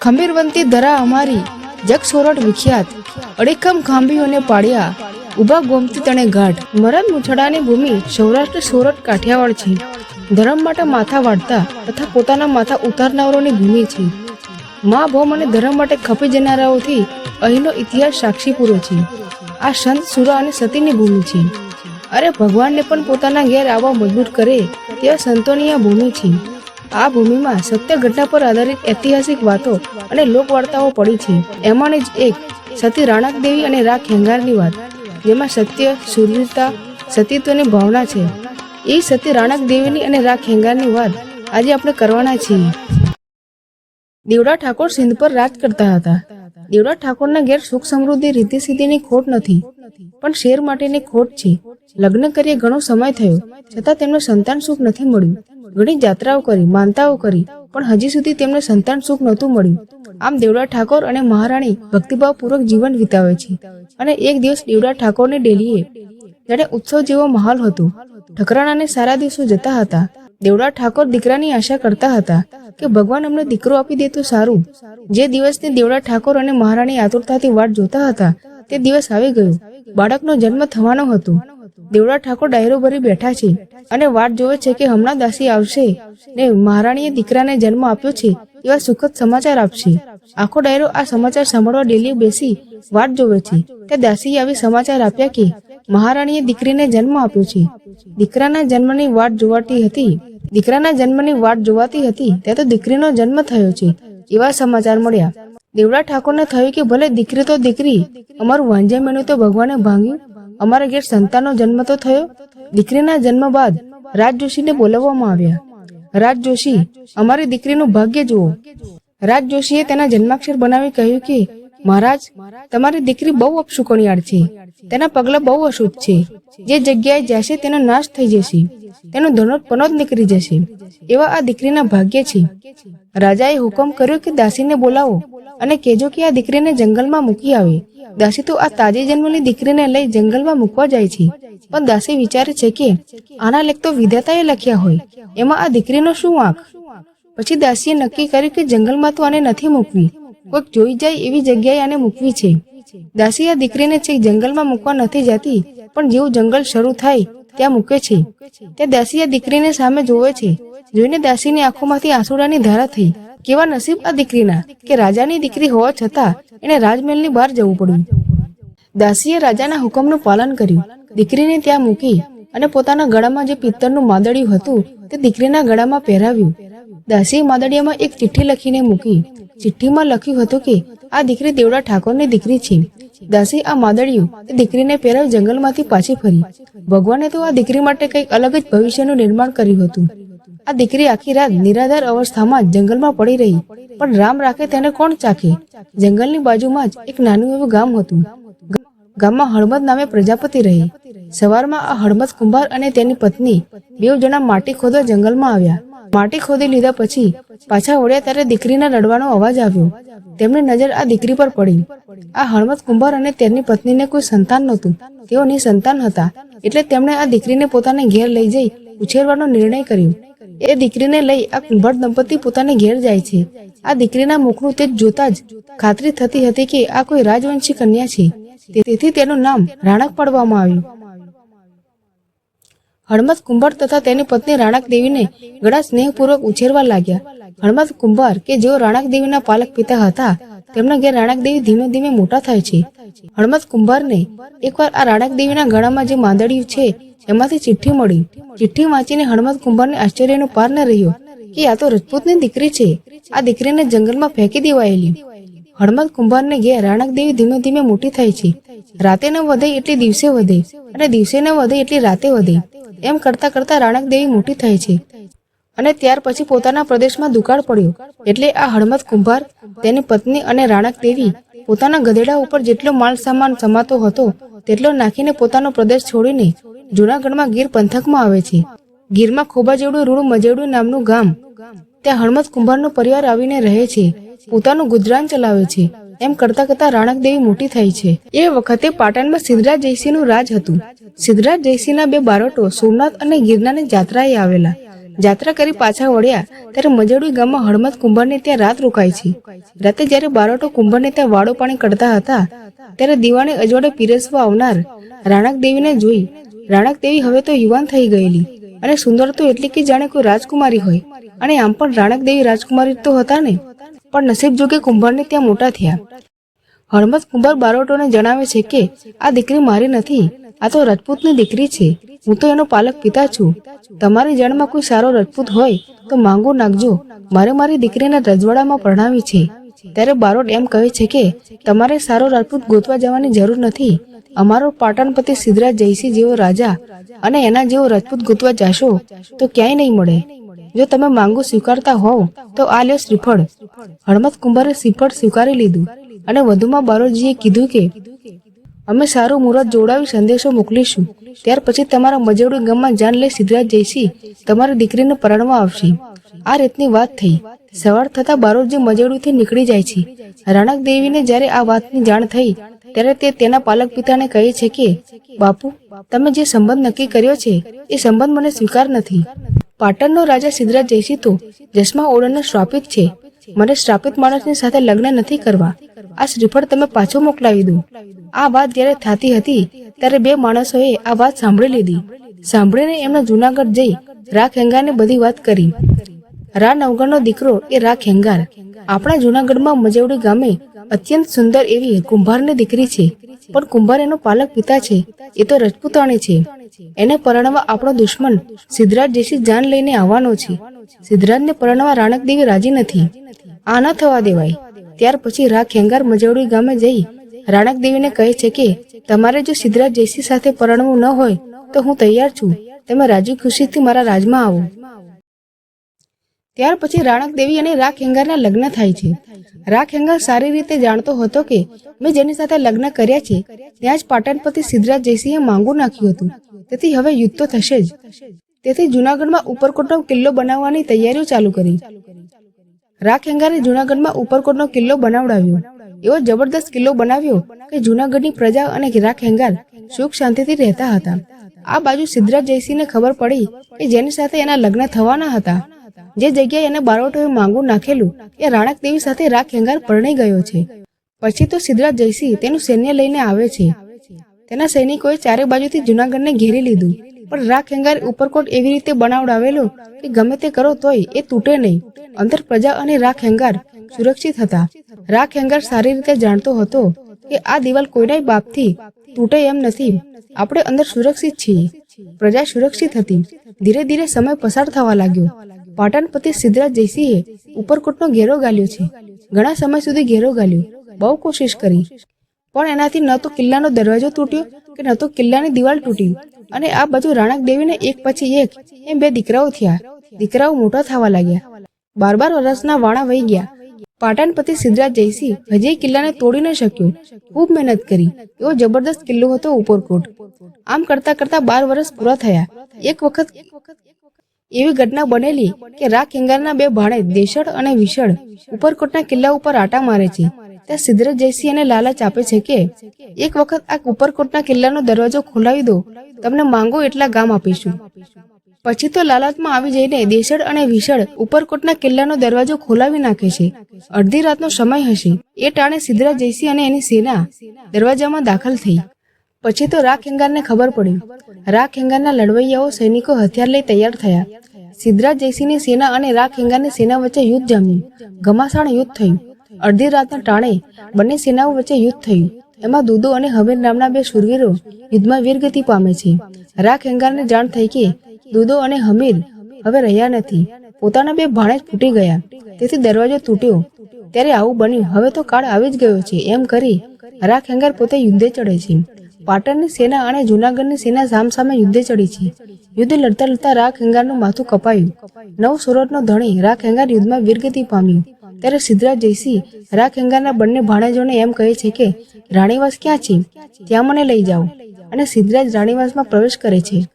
ખમીરવંતી ધરા અમારી જગ સોરઠ વિખ્યાત. અડેખમ ખાંભીઓને પાડ્યા. ઊભા ગોમતી તણે ઘાટ. મરદ મુછડાની ભૂમિ સૌરાષ્ટ્ર સોરઠ કાઠિયાવાડ છે. ધર્મ માટે માથા વાળતા તથા પોતાના માથા ઉતારનારોની ભૂમિ છે. મા ભૌમ અને ધર્મ માટે ખપી જનારાઓથી અહીંનો ઇતિહાસ સાક્ષી પૂરો છે. આ સંત સુરા અને સતીની ભૂમિ છે. અરે ભગવાનને પણ પોતાના ઘેર આવવા મજબૂર કરે તેવા સંતોની આ ભૂમિ છે. આ ભૂમિમાં સત્ય ઘટના પર આધારિત ઐતિહાસિક વાતો અને લોકવાર્તાઓ પડી છે. એમાંની જ એક સતી રાણક દેવી અને રાખ હેંગારની વાત, જેમાં સત્ય શૂરવીરતા સતીત્વની ભાવના છે. એ સતી રાણક દેવીની અને રાખ હેંગારની વાત આજે આપણે કરવાના છીએ. દેવડા ઠાકોર સિંધ પર રાજ કરતા હતા. દેવડા ઠાકોરના ઘેર સુખ સમૃદ્ધિ, રીતિ સિદ્ધિની ખોટ નથી, પણ શેર માટેની ખોટ છે. લગ્ન કરીએ ઘણો સમય થયો, છતાં તેમને સંતાન સુખ નથી મળ્યું. ઘણી જાત્રાઓ કરી, માનતાઓ કરી, પણ હજી સુધી તેમને સંતાન સુખ નહોતું મળ્યું. આમ દેવડા ઠાકોર અને મહારાણી ભક્તિભાવપૂર્વક જીવન વિતાવે છે. અને એક દિવસ દેવડા ઠાકોરની ડેલીએ, જાણે ઉત્સવ જેવો માહોલ હતો. ઠકરાણાને સારા દિવસો જતા હતા. દેવડા ઠાકોર દીકરાની આશા કરતા હતા કે ભગવાન અમને દીકરો આપી દે તો સારું. જે દિવસની દેવડા ઠાકોર અને મહારાણી આતુરતાથી વાટ જોતા હતા તે દિવસ આવી ગયો. બાળકનો જન્મ થવાનો હતો. દેવડા ઠાકોર ડાયરો ભરી બેઠા છે અને વાટ જોવે છે કે હમણાં દાસી આવશે ને મહારાણીએ દીકરાને જન્મ આપ્યો છે એવા સુખદ સમાચાર આપશે. આખો ડાયરો આ સમાચાર સાંભળવા ડેલી બેસી વાટ જોવે છે. તે દાસીએ આવી સમાચાર આપ્યા કે મહારાણીએ દીકરીને જન્મ આપ્યો છે. દીકરાના જન્મની વાટ જોવાતી હતી. દીકરાના જન્મની વાટ જોવાતી હતી. ત્યાં તો દીકરીનો જન્મ થયો છે એવા સમાચાર મળ્યા. દેવડા ઠાકોરને થયું કે ભલે દીકરી તો દીકરી, અમારું વાંજે મેનું તો ભગવાને ભાંગ્યું. અમારા ઘેર સંતાનનો જન્મ તો થયો. દીકરીના જન્મ બાદ રાજ જોશીને બોલાવવામાં આવ્યા. રાજ જોશી, અમારી દીકરીનું ભાગ્ય જુઓ. રાજ જોશીએ તેના જન્માક્ષર બનાવી કહ્યું કે મહારાજ, તમારી દીકરી બહુ અપશુકણિયાળ છે. તેના પગલા બહુ અશુભ છે. જે જગ્યાએ જશે તેનો નાશ થઈ જશે. તેનો ધનોત પનોત નીકળી જશે. એવા આ દીકરીના ભાગ્ય છે. રાજાએ હુકમ કર્યો કે દાસીને બોલાવો અને કહેજો કે આ દીકરીને જંગલમાં મૂકી આવે. દાસી તો આ તાજી જન્મેલી દીકરીને લઈ જંગલમાં મૂકવા જાય છે. પણ દાસી વિચારે છે કે આના લેખ તો વિધાતાએ લખ્યા હોય. એમાં આ દીકરીનો શું વાંક પછી દાસીએ નક્કી કર્યું કે જંગલમાં તો આને નથી મૂકવી. કોઈક જોઈ જાય એવી જગ્યાએ આને મૂકવી છે. દાસી આ દીકરીને છેક જંગલમાં મૂકવા નથી જતી, પણ જેવું જંગલ શરૂ થાય, ત્યાં મૂકે છે. તે દાસી આ દીકરીને સામે જોવે છે. જોઈને દાસીની આંખોમાંથી આંસુડાની ધારા થઈ. કેવા નસીબ આ દીકરીના કે રાજાની દીકરી હોવા છતાં એને રાજમહેલની બહાર જવું પડ્યું. દાસીએ રાજાના હુકમનું પાલન કર્યું. દીકરીને ત્યાં મૂકી અને પોતાના ગળામાં જે પિત્તળનું માદળિયું હતું, તે દીકરીના ગળામાં પહેરાવ્યું. દાસીએ માદળિયામાં એક ચિઠ્ઠી લખીને મૂકી. ચિઠ્ઠીમાં લખ્યું હતું કે, આ દીકરી દેવડા ઠાકોરની દીકરી છે. દાસી આ માદડિયું તે દીકરીને પહેરાવી જંગલમાંથી પાછી ફરી. ભગવાને તો આ દીકરી માટે કંઈક અલગ જ ભવિષ્યનું નિર્માણ કર્યું હતું. આ દીકરી આખી રાત નિરાધાર અવસ્થામાં જંગલમાં પડી રહી. પણ રામ રાખે તેને કોણ ચાખે? જંગલની બાજુમાં જ એક નાનું એવું ગામ હતું. ગામમાં હળમદ નામે પ્રજાપતિ રહી. સવારમાં આ હળમદ કુંભાર અને તેની પત્ની બેવ જણા માટી ખોદવા જંગલમાં આવ્યા. માટી ખોદી લીધા પછી પાછા વળ્યા ત્યારે દીકરીના રડવાનો અવાજ આવ્યો. તેમની નજર આ દીકરી પર પડી. આ હળમત કુંભાર અને તેની પત્નીને કોઈ સંતાન નહોતું. તેઓ નિસંતાન હતા. એટલે તેમણે આ દીકરીને પોતાને ઘેર લઈ જઈ ઉછેરવાનો નિર્ણય કર્યો. એ દીકરીને લઈ આ કુંભાર દંપતી પોતાને ઘેર જાય છે. આ દીકરીના મુખનું તેજ જોતા જ ખાતરી થતી હતી કે આ કોઈ રાજવંશી કન્યા છે. તેથી તેનું નામ રાણક પાડવામાં આવ્યું. હળમદ કુંભાર તથા તેની પત્ની રાણક દેવીને ઘણા સ્નેહપૂર્વક ઉછેરવા લાગ્યા. હણમત કુંભાર કે જેઓ રાણક દેવીના પાલક પિતા હતા, તેમના ઘેર રાણક દેવી ધીમે ધીમે મોટા થાય છે. હણમત કુંભારને એકવાર આ રાણક દેવીના ગળામાં જે માંદડિયું છે, એમાંથી ચિઠ્ઠી મળી. ચિઠ્ઠી વાંચીને હણમત કુંભારને આશ્ચર્યનો પાર ન રહ્યો કે આ તો રજપૂતની દીકરી છે. આ દીકરીને જંગલમાં ફેંકી દેવાયેલી. હણમત કુંભારને ઘેર રાણક દેવી ધીમે ધીમે મોટી થાય છે. રાતે ન વધે એટલી દિવસે વધે અને દિવસે ન વધે એટલી રાતે વધે. એમ કરતા કરતા રાણક દેવી મોટી થાય છે. અને ત્યાર પછી પોતાના પ્રદેશમાં દુકાળ પડ્યો. એટલે આ હળમત કુંભાર, તેની પત્ની અને રાણક દેવી પોતાના ગધેડા ઉપર જેટલો માલ સામાન સમાતો હતો, તેટલો નાખીને પોતાનો પ્રદેશ છોડીને જૂનાગઢમાં ગીર પંથકમાં આવે છે. ગીરમાં ખોબા જેવડું રૂડું મજેવડું નામનું ગામ. ત્યાં હળમત કુંભારનો પરિવાર આવીને રહે છે. પોતાનું ગુજરાન ચલાવે છે. એમ કરતા કરતા રાણક દેવી મોટી થઈ છે. એ વખતે પાટણમાં સિદ્ધરાજ જયસિંહનું રાજ હતું. સિદ્ધરાજ જયસિંહના બે બારોટો સોમનાથ અને ગિરનારની જાત્રાએ આવેલા. જાત્રા કરી પાછા વળ્યા ત્યારે મજેડી ગામમાં હળમત કુંભારને ત્યાં રાત રોકાય છે. રાતે જ્યારે બારોટો કુંભારને ત્યાં વાળો પાણી કરતા હતા, ત્યારે દીવાને અજવાડે પીરસવા આવનાર રાણક દેવીને જોઈ રાણક દેવી હવે તો યુવાન થઈ ગયેલી અને સુંદર તો એટલી કે જાણે કોઈ રાજકુમારી હોય. અને આમ પણ રાણક દેવી રાજકુમારી તો હતા ને? પણ નસીબ જોગે કુંભારને ત્યાં મોટા થયા. હળમત કુંભાર બારોટોને જણાવે છે કે, આ દીકરી મારી નથી. આ તો રજપૂતની દીકરી છે. હું તો એનો પાલક પિતા છું. તમારી જણમાં કોઈ સારો રજપૂત હોય, તો માંગો નાખજો. મારે મારી દીકરીને રજવાડામાં પરણાવી છે. ત્યારે બારોટ એમ કહે છે કે, તમારે સારો રાજપૂત ગોતવા જવાની જરૂર નથી. અમારો પાટણપતિ સિદ્ધરાજ જયસિંહ જેવો રાજા અને એના જેવો રજપૂત ગોતવા જાશો, તો ક્યાંય નહીં મળે. જો તમે માંગુ સ્વીકારતા હોવ, તો આ લ્યો શ્રીફળ. હળમત કુંભારે શ્રીફળ સ્વીકારી લીધું અને વધુમાં બારોજીએ કીધું કે, અમે સારું મુહૂર્ત જોડાવી સંદેશો મોકલીશું. ત્યાર પછી તમારા મજેવડી ગામમાં જાન લઈ સિદ્ધરાજ જયસિંહ તમારી દીકરીને પરણવા આવશે. આ રીતની વાત થઈ. સવાર થતા બારોજી મજેવડીથી નીકળી જાય છે. રાણક દેવીને જ્યારે આ વાતની જાણ થઈ, ત્યારે તે તેના પાલક પિતાને કહે છે કે, બાપુ, તમે જે સંબંધ નક્કી કર્યો છે, એ સંબંધ મને સ્વીકાર નથી. પાટણનો રાજા સિદ્ધરાજ જયસિંહ જસમા ઓળણનો શ્રાપિત છે. મને શ્રાપિત માણસની સાથે લગ્ન નથી કરવા. આ શ્રીફળ તમે પાછો મોકલાવી દો. આ વાત જ્યારે થતી હતી, ત્યારે બે માણસોએ આ વાત સાંભળી લીધી. સાંભળીને એમણે જુનાગઢ જઈ રા ખેંગારને બધી વાત કરી. રા નવગણનો દીકરો એ રા ખેંગાર આપણા જુનાગઢમાં મજેવડી ગામે અત્યંત સુંદર એવી કુંભારની દીકરી છે. પણ કુંભાર એનો પાલક પિતા છે. એ તો રજપૂતાણી છે. એને પરણવા આપણો દુશ્મન સિદ્ધરાજ જયસિંહ જાન લઈને આવવાનો છે. સિદ્ધરાજને પરણવા રાણકદેવી રાજી નથી. આ ન થવા દેવાય. ત્યાર પછી રા ખેંગાર મજવડી ગામે જઈ રાણકદેવીને કહે છે કે, તમારે જો સિદ્ધરાજ જયસિંહ સાથે પરણવું ન હોય, તો હું તૈયાર છું. તમે રાજી ખુશીથી મારા રાજમાં આવો. ત્યાર પછી રાણકદેવી અને રા ખેંગારના લગ્ન થાય છે. રા ખેંગાર સારી રીતે જાણતો હતો કે મેં જેની સાથે લગ્ન કર્યા છે, ત્યાં જ પાટણપતિ સિદ્ધરાજ જયસિંહે માંગુ નાખ્યું હતું. તેથી હવે યુદ્ધ તો થશે જ. તેથી જુનાગઢમાં ઉપરકોટનો કિલ્લો બનાવવાની તૈયારીઓ ચાલુ કરી. રાખ હેંગારે જુનાગઢમાં ઉપરકોટનો કિલ્લો બનાવડાવ્યો. એવો જબરદસ્ત કિલ્લો બનાવ્યો કે જુનાગઢની પ્રજા અને રાખ હેંગાર સુખ શાંતિથી રહેતા હતા. આ બાજુ સિદ્ધરાજ જયસિંહને ખબર પડી કે જેની સાથે એના લગ્ન થવાના હતા. જે જગ્યાએ એને બારોટોએ માંગુ નાખેલું, એ રાણક દેવી સાથે રાખ ખેંગાર પરણાઈ ગયો છે. પછી તો સિદ્ધરાજ જયસિંહ તેનું સૈન્ય લઈને આવે છે. તેના સૈનિકોએ ચારે બાજુથી જુનાગઢને ઘેરી લીધું. પણ રા ખેંગાર ઉપરકોટ એવી રીતે બનાવડાવેલો કે ગમે તે કરો તોય એ તૂટે નહીં. અંદર પ્રજા અને રાખ ખેંગાર સુરક્ષિત હતા. રાખ ખેંગાર સારી રીતે જાણતો હતો કે આ દિવાલ કોઈનાય બાપથી તૂટે એમ નથી. આપણે અંદર સુરક્ષિત છીએ. પ્રજા સુરક્ષિત હતી. ધીરે ધીરે સમય પસાર થવા લાગ્યો. પાટણપતિ સિદ્ધરાજ જયસિંહે ઉપરકોટનો ઘેરો ગાલ્યો છે. ઘણા સમય સુધી ઘેરો ગાલ્યો. બહુ કોશિશ કરી. પણ એનાથી ન તો કિલ્લાનો દરવાજો તૂટ્યો કે ન તો કિલ્લાની દિવાલ તૂટી. અને આ બાજુ રાણક દેવીને એક પછી એક એમ બે દીકરાઓ થયા. દીકરાઓ મોટા થવા લાગ્યા. બાર બાર વર્ષના વાણા વહી ગયા. પાટણપતિ સિદ્ધરાજ જયસિંહ હજી કિલ્લાને તોડી ન શક્યો. ખૂબ મહેનત કરી. એવો જબરદસ્ત કિલ્લો હતો ઉપરકોટ. આમ કરતા કરતા બાર વર્ષ પૂરા થયા. એક વખત એવી ઘટના બનેલી કે રા ખેંગારના બે ભાણે દેશળ અને વિશળ ઉપરકોટના કિલ્લા ઉપર આટા મારે છે. ત્યાં સિદ્ધરાજ જયસિંહ અને લાલચ આપે છે કે એક વખત આ ઉપરકોટના કિલ્લાનો દરવાજો ખોલાવી દો, તમને માંગો એટલા ગામ આપીશું. પછી તો લાલચમાં આવી જઈને દેશળ અને વિશળ ઉપરકોટના કિલ્લાનો દરવાજો ખોલાવી નાખે છે. અડધી રાતનો સમય હશે. એ ટાણે સિદ્ધરાજ જયસિંહ અને એની સેના દરવાજામાં દાખલ થઈ. પછી તો રા ખેંગારને ખબર પડી. રા ખેંગારના લડવૈયાઓ સૈનિકો હથિયાર લઈ તૈયાર થયા. સિદ્ધરાજ જયસિંહની સેના અને રા ખેંગારની સેના વચ્ચે યુદ્ધ જામ્યું. ઘમાસાણ યુદ્ધ થયું. અડધી રાતના ટાણે બંને સેનાઓ વચ્ચે યુદ્ધ થયું. એમાં દુદો અને હમીર નામના બે શૂરવીરો યુદ્ધમાં વીરગતિ પામે છે. રા ખેંગારને જાણ થઈ કે દુદો અને હમીર હવે રહ્યા નથી. પોતાના બે ભાણે ફૂટી ગયા. તેથી દરવાજો તૂટ્યો. ત્યારે આવું બન્યું. હવે તો કાળ આવી જ ગયો છે. એમ કરી રા ખેંગાર પોતે યુદ્ધે ચડે છે. પાટણની સેના અને જુનાગઢની સેના સામસામે યુદ્ધે ચડી છે. યુદ્ધ લડતા લડતા રા ખેંગારનું માથું કપાયું. નવ સુરતનો ધણી રા ખેંગાર યુદ્ધમાં વીરગતિ પામ્યું. ત્યારે સિદ્ધરાજ જયસિંહ રા ખેંગારના બંને ભાણેજોને એમ કહે છે કે, રાણીવાસ ક્યાં છે? ત્યાં મને લઈ જાઓ. અને સિદ્ધરાજ રાણીવાસમાં પ્રવેશ કરે છે.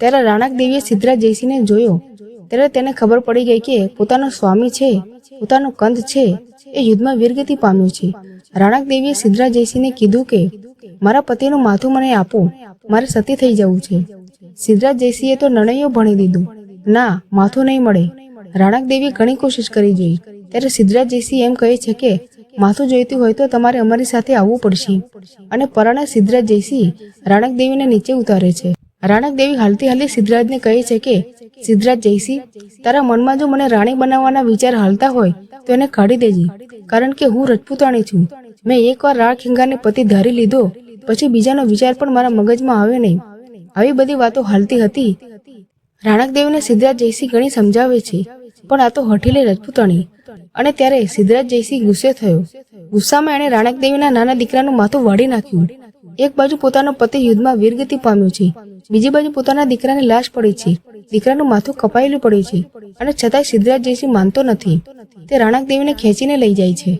ત્યારે રાણક દેવીએ સિદ્ધરાજ જયસિંહને જોયો. ત્યારે તેને ખબર પડી ગઈ કે પોતાનો સ્વામી છે, પોતાનો કંદ છે, એ યુદ્ધમાં વીરગતિ પામ્યો છે. રાણક દેવીએ સિદ્ધરાજ જયસિંહને કીધું કે મારા પતિનું માથું મને આપો. મારે સતી થઈ જવું છે. સિદ્ધરાજ જયસિંહે તો નણૈયો ભણી દીધું. ના, માથું નહીં મળે. રાણક દેવી ઘણી કોશિશ કરી જોઈ. ત્યારે સિદ્ધરાજ જયસિંહ એમ કહે છે કે, માથું જોઈતું હોય તો તમારે અમારી સાથે આવવું પડશે. અને પરાણા સિદ્ધરાજ જયસિંહ રાણક દેવીને નીચે ઉતારે છે. રાણક દેવી હાલતી હાલતી સિદ્ધરાજને કહે છે કે, સિદ્ધરાજ જયસિંહ તારા મનમાં જો મને રાણી બનાવવાના વિચાર હાલતા હોય, તો એને કાઢી દેજે. કારણ કે હું રજપૂતાણી છું. મેં એકવાર રાણ ખીંગારને પતિ ધારી લીધો પછી બીજાનો વિચાર પણ મારા મગજમાં આવે નહીં. આવી બધી વાતો હાલતી હતી. રાણકદેવને સિદ્ધરાજ જયસિંહ ઘણી સમજાવે છે, પણ આ તો હઠીલી રજપૂતાણી. અને ત્યારે સિદ્ધરાજ જયસિંહ ગુસ્સે થયો. ગુસ્સામાં એણે રાણકદેવીના નાના દીકરાનું માથું વાળી નાખ્યું. એક બાજુ પોતાનો પતિ યુદ્ધમાં વીરગતિ પામ્યો છે, બીજી બાજુ પોતાના દીકરાની લાશ પડી છે. દીકરાનું માથું કપાયેલું પડ્યું છે. અને છતાંય સિદ્ધરાજ જયસિંહ માનતો નથી. તે રાણકદેવીને ખેંચીને લઈ જાય છે.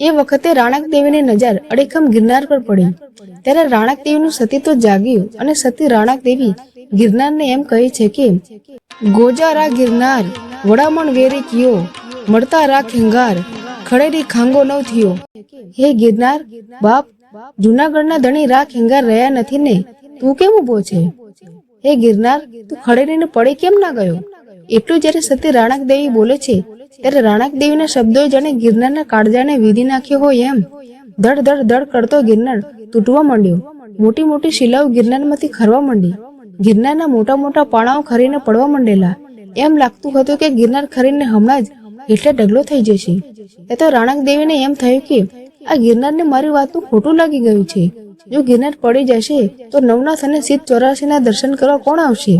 એ વખતે રાણક દેવીની નજર અડેખમ ગિરનાર પર પડી. ત્યારે રાણક દેવીનું સતીત્વ જાગ્યું અને સતી રાણક દેવી ગિરનારને એમ કહે છે કે, ગોજા રા ગિરનાર, વડામણ વેરી કિયો, મળતા રા ખેંગાર, ખડેરી ખાંગો નવ થયો. હે ગિરનાર, બાપ, જુનાગઢના ધણી રા ખેંગાર રહ્યા નથી ને, તું કેમ ઊભો છે? હે ગિરનાર, તું ખડેરીને પડે કેમ ના ગયો? એટલું જ્યારે સતી રાણક દેવી બોલે છે ત્યારે રાણક દેવીના શબ્દોએ જાણે ગિરનારના કાળજાને વિધી નાખ્યો હોય એમ. ધડ ધડ ધડ કરતો ગિરનાર તૂટવા માંડ્યો. મોટી મોટી શિલાઓ ગિરનારમાંથી ખરવા માંડી. ગિરનારના મોટા મોટા પાણાઓ ખરીને પડવા માંડેલા. એમ લાગતું હતું કે ગિરનાર ખરીને હમણાં જ એટલે ઢગલો થઈ જશે. એ તો રાણક દેવીને એમ થયું કે આ ગિરનારને મારી વાતનું ખોટું લાગી ગયું છે. જો ગિરનાર પડી જશે, તો નવનાથ અને સિદ્ધ ચોરાસીના દર્શન કરવા કોણ આવશે?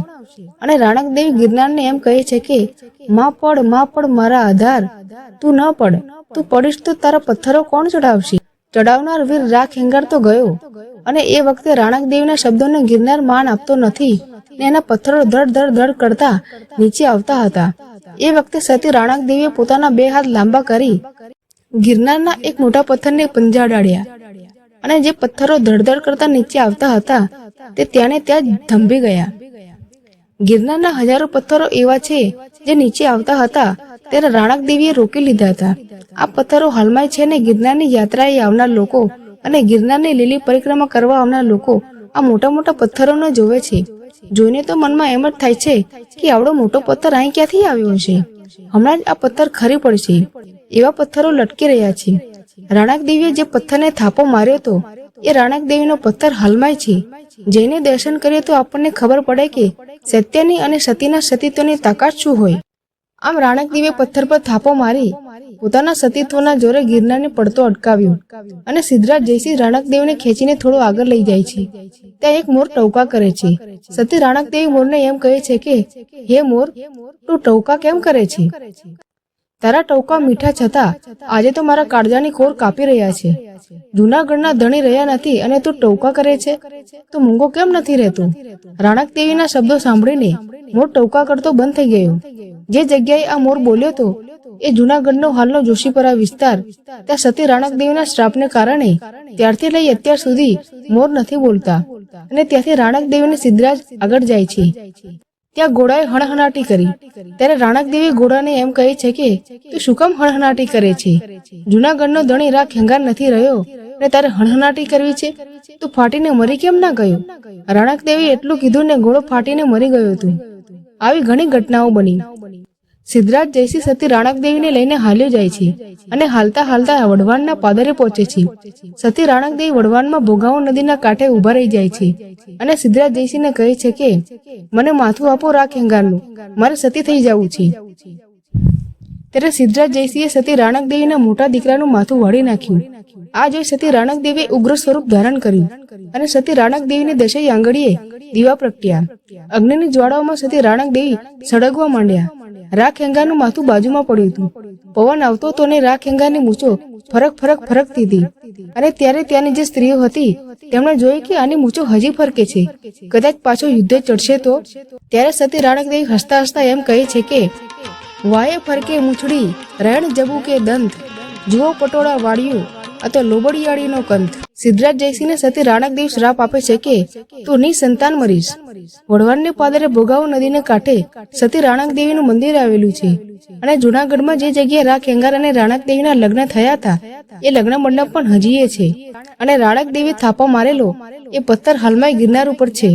અને રાણક દેવી ગિરનારને એમ કહે છે કે માં પડમાં પડ મારા આધાર. તું ન પડ. તું પડીશ તો તારા પથ્થરો કોણ ચડાવશે ચડાવનાર વીર રાખ હેંગાર તો ગયો. અને એ વખતે રાણક દેવીના શબ્દોને ગિરનાર માન આપતો નથી. ને એના પથ્થરો ધડ ધડ ધડ કરતા નીચે આવતા હતા. એ વખતે સતી રાણક દેવીએ પોતાના બે હાથ લાંબા કરી ગિરનારના એક મોટા પથ્થરને પંજા ડાળ્યા. અને જે પથ્થરો ધડધડ કરતા નીચે આવતા હતા, તે ત્યાંને ત્યાં જ થંભી ગયા. ગિરનારના હજારો પથ્થરો એવા છે જે નીચે આવતા હતા. ત્યારે રાણક દેવીએ રોકી લીધા હતા. આ પથ્થરો હાલમાં છે ને ગિરનારની યાત્રાએ આવનાર લોકો અને ગિરનારની લીલી પરિક્રમા કરવા આવનાર લોકો આ મોટા મોટા પથ્થરોને જોવે છે. જોઈને તો મનમાં એમ જ થાય છે કે આવડો મોટો પથ્થર અહીં ક્યાંથી આવ્યો હશે હમણાં જ આ પથ્થર ખરી પડશે. એવા પથ્થરો લટકી રહ્યા છે. રાણક દેવીએ જે પથ્થરને થાપો માર્યો હતો એ રાણક દેવીનો પથ્થર હાલમાં છે. જઈને દર્શન કરીએ તો આપણને ખબર પડે કે સત્યની અને સતીના સતીત્વની તાકાત શું હોય? આમ રાણક દેવીએ પથ્થર પર થાપો મારી, પોતાના સતીત્વના જોરે ગિરનારને પડતો અટકાવ્યો અને સિદ્ધરાજ જયસિંહ રાણકદેવને ખેંચીને થોડો આગળ લઈ જાય છે. ત્યાં એક મોર ટવકા કરે છે. સતી રાણકદેવી મોરને એમ કહે છે કે, હે મોર, તું ટવકા કેમ કરે છે? તારા ટવકા મીઠા છતાં આજે તો મારા કાળજાની ખોર કાપી રહ્યા છે. જુનાગઢના ધણી રહ્યા નથી અને તું ટોકા કરે છે? તો મૂંગો કેમ નથી રહેતું? રાણક દેવીના શબ્દો સાંભળીને મોર ટોકા કરતો બંધ થઈ ગયો. જે જગ્યાએ આ મોર બોલ્યો તો, એ જુનાગઢનો હાલનો જોશીપરા વિસ્તાર. ત્યાં સતી રાણક દેવીના શ્રાપને કારણે ત્યારથી લઈ અત્યાર સુધી મોર નથી બોલતા. અને ત્યાંથી રાણક દેવીને સિદ્ધરાજ આગળ જાય છે. ત્યાં ઘોડાએ હણહણાટી કરી. ત્યારે રાણકદેવી ઘોડાને એમ કહે છે કે, તું શું કામ હણહણાટી કરે છે? જુનાગઢનો ધણી રાખ હંગાર નથી રહ્યો. અને તારે હણહણાટી કરવી છે? તું ફાટીને મરી કેમ ના ગયો? રાણકદેવી એટલું કીધું ને ઘોડો ફાટીને મરી ગયો હતું. આવી ઘણી ઘટનાઓ બની. સિદ્ધરાજ જયસિંહ સતી રાણકદેવીને લઈને હાલ્યો જાય છે અને હાલતા હાલતા વડવાણના પાદરે પહોંચે છે. સતી રાણકદેવી વડવાનમાં ભોગાવો નદીના કાંઠે ઊભા રહી જાય છે અને સિદ્ધરાજ જયસિંહને કહે છે કે, મને માથું આપો રાખ હેંગારનું. મારે સતી થઈ જવું છે. ત્યારે સિદ્ધરાજ જયસિંહે સતી રાણકદેવીના મોટા દીકરાનું માથું વાળી નાખ્યું. આ જોઈ સતી રાણકદેવીએ ઉગ્ર સ્વરૂપ ધારણ કર્યું અને સતી રાણકદેવીને દશાઈ આંગળીએ દીવા પ્રગટ્યા. અગ્નિની જ્વાળાઓમાં સતી રાણકદેવી સળગવા માંડ્યા. રાખ હેંગાનું માથું બાજુમાં પડ્યું હતું. પવન આવતો તો ને રાખ હેંગાની મૂછો ફરક ફરક ફરકતી હતી. અને ત્યારે ત્યાંની જે સ્ત્રીઓ હતી, તેમણે જોયું કે આની મૂછો હજી ફરકે છે. કદાચ પાછો યુદ્ધે ચડશે તો? ત્યારે સતી રાણકદેવી હસતા હસતા એમ કહે છે કે, વાયે ફરકે મૂછડી રણ જબુ કે દંત? જુઓ પટોળા વાળ્યું અથવા લોબડિયાળીનો કંથ. સિદ્ધરાજ જયસિંહને સતી રાણક દેવ શ્રાપ આપે છે કે તું ની સંતાન મરીશ. વડવાણને પાદરે ભોગાવો નદીને કાંઠે. સતી રાણક દેવીનું મંદિર આવેલું છે. અને જુનાગઢમાં જે જગ્યાએ રા ખેંગાર અને રાણક દેવીના લગ્ન થયા હતા, એ લગ્ન મંડપ પણ હજીએ છે. અને રાણક દેવી થાપા મારેલો, એ પથ્થર હાલમાં ગિરનાર ઉપર છે.